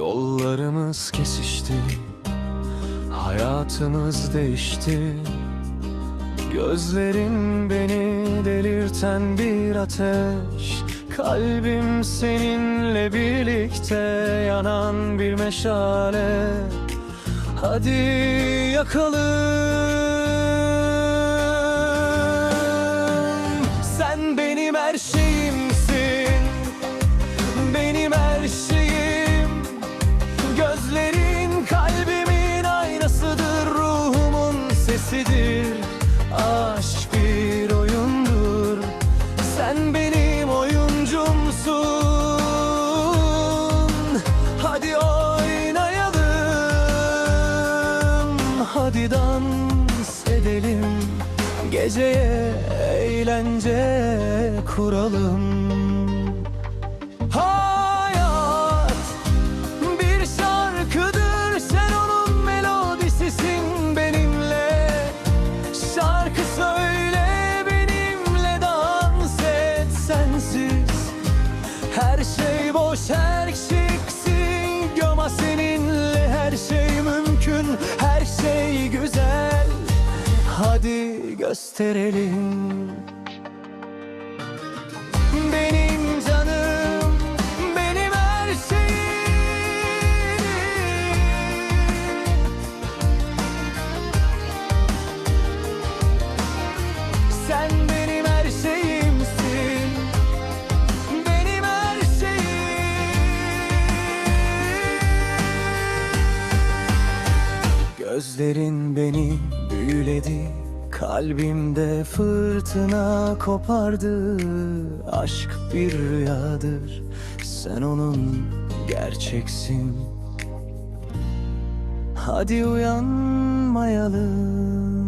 Yollarımız kesişti Hayatımız değişti. Gözlerin beni delirten bir ateş Kalbim seninle birlikte yanan bir meşale. Hadi yakalım Sen beni Hadi dans edelim. Geceye eğlence kuralım. Hayat bir şarkıdır. Sen onun melodisisin benimle. Şarkı söyle benimle dans et sensiz. Her şey boş her şey hadi gösterelim. Benim canım, benim her Sen benim her şeyimsin Benim her şeyim. Gözlerin beni büyüledi Kalbimde fırtına kopardı Aşk bir rüyadır. Sen onun gerçeksin. Hadi uyanmayalım